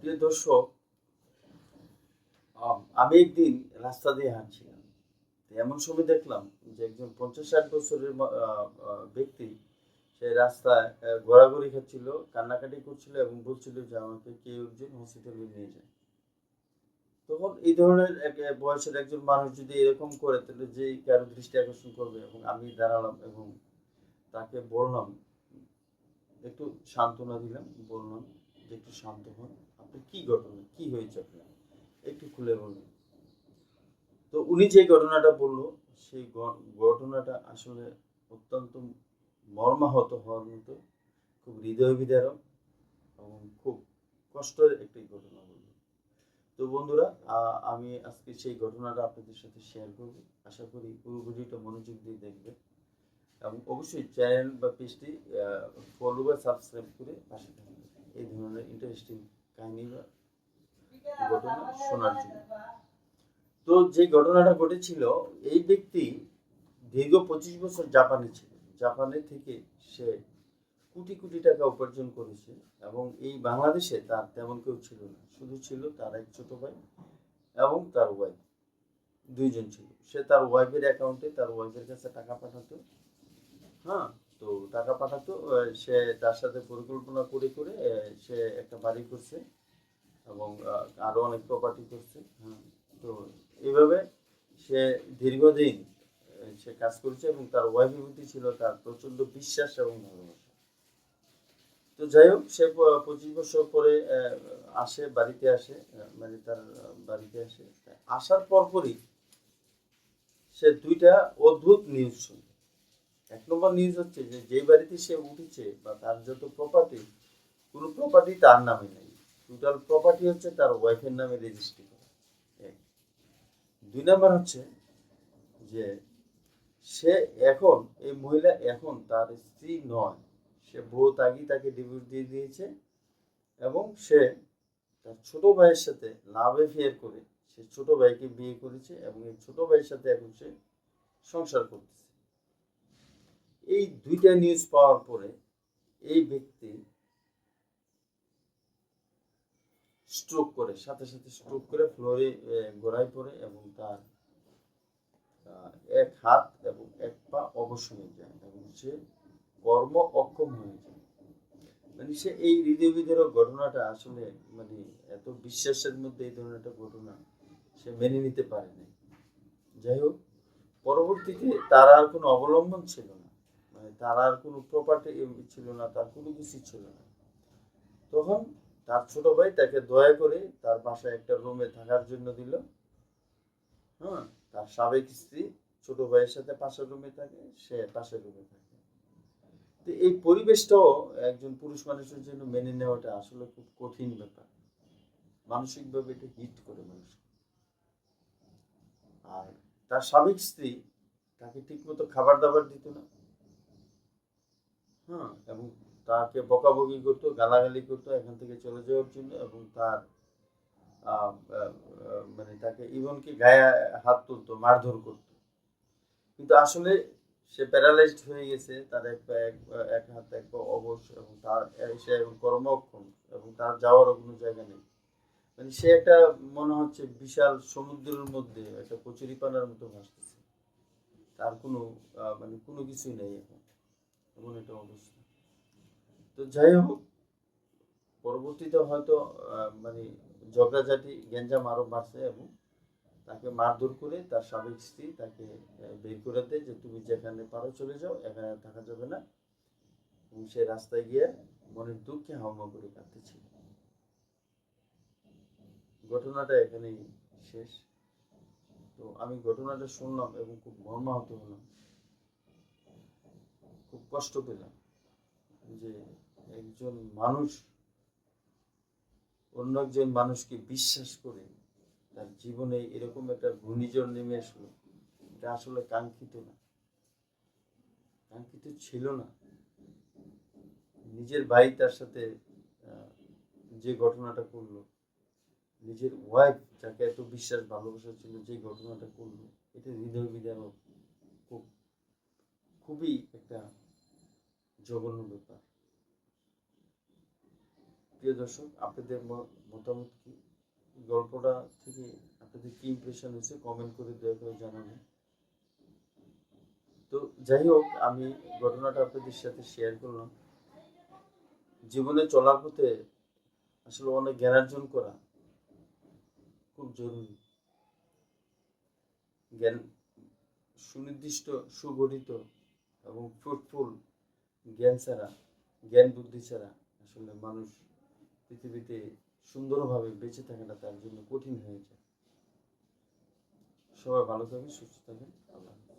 প্রিয় দর্শক, আমি একদিন রাস্তা দিয়ে হাঁটছিলাম। এমন সময় দেখলাম যে একজন পঞ্চাশ ষাট বছরের ব্যক্তি সে রাস্তায় ঘোরাঘুরি খাচ্ছিল, কান্নাকাটি করছিল এবং বলছিল যে আমাকে কেউ একজন হসপিটালে নিয়ে যায়। তখন এই ধরনের এক বয়সের একজন মানুষ যদি এরকম করে, তাহলে যে কারও দৃষ্টি আকর্ষণ করবে এবং আমি দাঁড়ালাম এবং তাকে বললাম, একটু সান্ত্বনা দিলাম, বললাম যে একটু শান্ত হন। কি ঘটনা, কি হয়েছে আপনার? একটু খুলে বলুন। তো উনি যে ঘটনাটা বলল, সেই ঘটনাটা আসলে অত্যন্ত মর্মাহত হওয়ার মতো, খুব হৃদয় বিদারক এবং খুব কষ্টের একটি ঘটনা বলল। তো বন্ধুরা আমি আজকে সেই ঘটনাটা আপনাদের সাথে শেয়ার করব। আশা করি পুরো মনোযোগ দিয়ে দেখবেন। এবং অবশ্যই চ্যানেল বা পেজটি ফলো বা সাবস্ক্রাইব করে পাশে থাকবেন। এই ধরনের ইন্টারেস্টিং কাহিনী বা ঘটনা শোনার জন্য। তো যে ঘটনাটা ঘটেছিল এই ব্যক্তি দীর্ঘ পঁচিশ বছর জাপানে ছিল। জাপানে থেকে সে কোটি কোটি টাকা উপার্জন করেছে এবং এই বাংলাদেশে তার তেমন কেউ ছিল না। শুধু ছিল তার এক ছোট ভাই এবং তার ওয়াইফ দুইজন ছিল। সে তার ওয়াইফের অ্যাকাউন্টে তার ওয়াইফের কাছে টাকা পাঠাতো। হ্যাঁ তো টাকা পাঠাতো সে তার সাথে পরিকল্পনা করে করে সে একটা বাড়ি করছে। এবং আরও অনেক প্রপার্টি করছে। তো এইভাবে সে দীর্ঘদিন সে কাজ করছে এবং তার ওয়াইফের প্রতি ছিল তার প্রচণ্ড বিশ্বাস এবং ভালোবাসা। তো যাই হোক, সে পঁচিশ বছর পরে আসে, বাড়িতে আসে মানে তার বাড়িতে আসে। আসার পরপরই সে দুইটা অদ্ভুত নিউজ শুনে। এক নম্বর নিউজ হচ্ছে যে যে বাড়িতে সে উঠেছে বা তার যত প্রপার্টি কোনো প্রপার্টি তার নামে নেই। টোটাল প্রপার্টি হচ্ছে তার ওয়াইফের নামে রেজিস্ট্রি করা। এক দুই নাম্বার হচ্ছে যে সে এখন, এই মহিলা এখন তার স্ত্রী নয়। সে বহুত আগেই তাকে ডিভোর্স দিয়ে দিয়েছে এবং সে তার ছোট ভাইয়ের সাথে লাভ এফেয়ার করে সে ছোট ভাইকে বিয়ে করেছে এবং এই ছোট ভাইয়ের সাথে এখন সে সংসার করতেছে। এই দুইটা নিউজ পাওয়ার পরে এই ব্যক্তি স্ট্রোক করে, সাথে সাথে স্ট্রোক করে ফ্লোরে গোড়ায় পড়ে এবং তার এক হাত এবং এক পা অবশ্য হয়ে যায় এবং সে কর্ম অক্ষম হয়ে যায়। মানে সে এই হৃদয় বিদারক ঘটনাটা আসলে মানে এত বিশ্বাসের মধ্যে এই ধরনের একটা ঘটনা সে মেনে নিতে পারেনি যাই হোক, পরবর্তীতে তার আর কোনো অবলম্বন ছিল না। মানে তার আর কোনো প্রপার্টি ছিল না, তার কোনো কিছু ছিল না। তখন তার ছোট ভাই তাকে দয়া করে তার বাসায় একটা রুমে থাকার জন্য দিল। হ্যাঁ তার সাবেক স্ত্রী ছোট ভাইয়ের সাথে পাশের রুমে থাকে, সে পাশের রুমে থাকে। তো এই পরিবেশটাও একজন পুরুষ মানুষের জন্য মেনে নেওয়াটা আসলে খুব কঠিন ব্যাপার। মানসিকভাবে এটা হিট করে মানুষ আর তার সাবেক স্ত্রী তাকে ঠিকমতো খাবার দাবার দিত না। হ্যাঁ এবং তাকে বকাবকি করতো, গালাগালি করতো, এখান থেকে চলে যাওয়ার জন্য এবং তার মানে তাকে ইভনকি গায়ে হাত তুলতো, মারধর করতো। কিন্তু আসলে সে প্যারালাইজড হয়ে গেছে, তার এক এক হাত, এক অবশ এবং তার সে এখন কর্মক্ষম এবং তার যাওয়ারও কোনো জায়গা নেই। মানে সে একটা, মনে হচ্ছে বিশাল সমুদ্রের মধ্যে একটা কচুরিপানার মতো ভাসতেছে। তার কোনো মানে কোনো কিছুই নেই এখন, এমন একটা অবস্থা। তো যাই হোক, পরবর্তীতে হয়তো মানে ঝগড়াঝাটি, গ্যাঞ্জাম আরও বাড়ছে এবং তাকে মারধর করে তার সাবেক স্ত্রী তাকে বের করে দেয় যে তুমি যেখানে পারো চলে যাও, এখানে থাকা যাবে না। এবং সে রাস্তায় গিয়ে মনের দুঃখে হাওমা করে কাঁদতেছিল ঘটনাটা এখানেই শেষ। তো আমি ঘটনাটা শুনলাম এবং খুব মর্মাহত হলাম। খুব কষ্ট পেলাম যে একজন মানুষ, অন্য একজন মানুষকে বিশ্বাস করে তার জীবনে এরকম একটা ঘূর্ণিঝড় নেমে আসলো, এটা আসলে কাঙ্ক্ষিত না। কাঙ্ক্ষিত ছিল না। নিজের ভাই তার সাথে যে ঘটনাটা করল, নিজের ওয়াইফ যাকে এত বিশ্বাস, ভালোবাসা ছিল, যে ঘটনাটা করল, এটা হৃদয় বিদারক খুব, খুবই একটা জঘন্য ব্যাপার। প্রিয় দর্শক, আপনাদের মতামত কি? গল্পটা থেকে আপনাদের কি ইমপ্রেশন হয়েছে? কমেন্ট করে দয়া করে জানাবেন। তো যাই হোক, আমি ঘটনাটা আপনাদের সাথে শেয়ার করলাম। জীবনে চলার পথে আসলে অনেক জ্ঞানার্জন করা খুব জরুরি। জ্ঞান সুনির্দিষ্ট, সুগঠিত এবং ফ্রুটফুল জ্ঞান ছাড়া, জ্ঞান বুদ্ধি ছাড়া আসলে মানুষ পৃথিবীতে সুন্দরভাবে বেঁচে থাকাটা তার জন্য কঠিন হয়ে যায় সবাই ভালো থাকেন, সুস্থ থাকেন আল্লাহ।